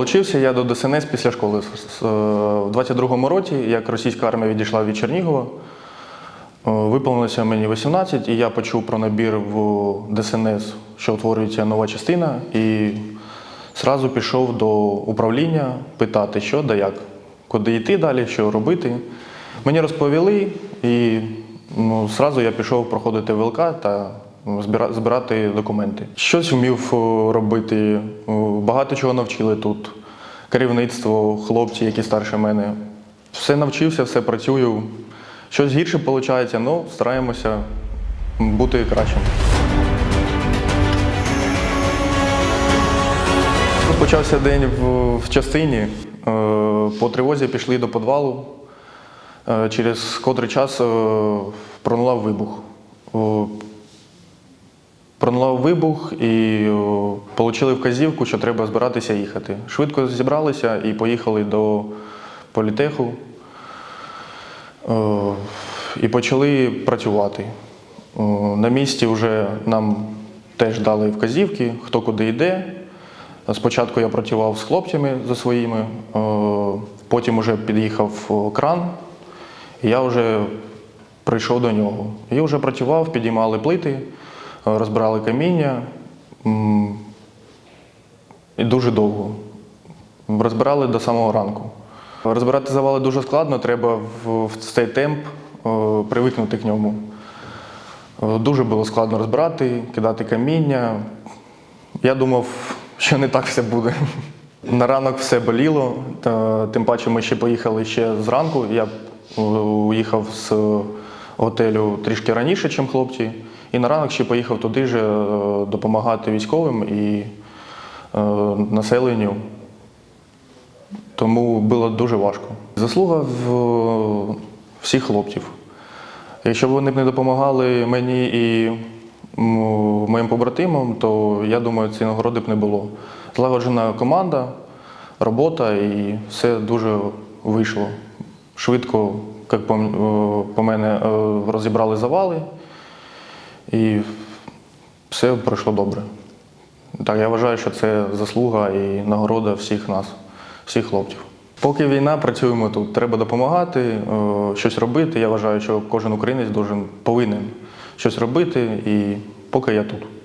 Долучився я до ДСНС після школи. Е, В 22-му році, як російська армія відійшла від Чернігова, е, виповнилося мені 18, і я почув про набір в ДСНС, що утворюється нова частина, і зразу пішов до управління питати, що да як, куди йти далі, що робити. Мені розповіли, і ну, зразу я пішов проходити ВЛК та збирати документи. Щось вмів робити, багато чого навчили тут. Керівництво, хлопці, які старше мене. Все навчився, все працюю. Щось гірше виходить, але стараємося бути кращим. Почався день в, частині. Е, По тривозі пішли до підвалу. Е, Через котрий час е, пролунав вибух. О, вибух і отримали вказівку, що треба збиратися їхати. Швидко зібралися і поїхали до політеху. Е, І почали працювати. Е, На місці вже нам теж дали вказівки, хто куди йде. Спочатку я працював з хлопцями за своїми, е, потім вже під'їхав е, кран, і я вже прийшов до нього. І вже працював, підіймали плити, е, розбирали каміння. І дуже довго. Розбирали до самого ранку. Розбирати завали дуже складно, треба в, цей темп е, привикнути к ньому. Е, Дуже було складно розбирати, кидати каміння. Я думав, що не так все буде. На ранок все боліло, тим паче ми ще поїхали ще зранку. Я е, уїхав з готелю трішки раніше, ніж хлопці. І на ранок ще поїхав туди ж е, допомагати військовим і е, населенню. Тому було дуже важко. Заслуга в всіх хлопців. Якщо б вони б не допомагали мені і моїм побратимам, то я думаю, цієї нагороди б не було. Злагоджена команда, робота і все дуже вийшло. Швидко, як по, е, по мене, е, розібрали завали і все пройшло добре. Так, я вважаю, що це заслуга і нагорода всіх нас, всіх хлопців. Поки війна, працюємо тут. Треба допомагати, е, щось робити. Я вважаю, що кожен українець повинен щось робити, і поки я тут.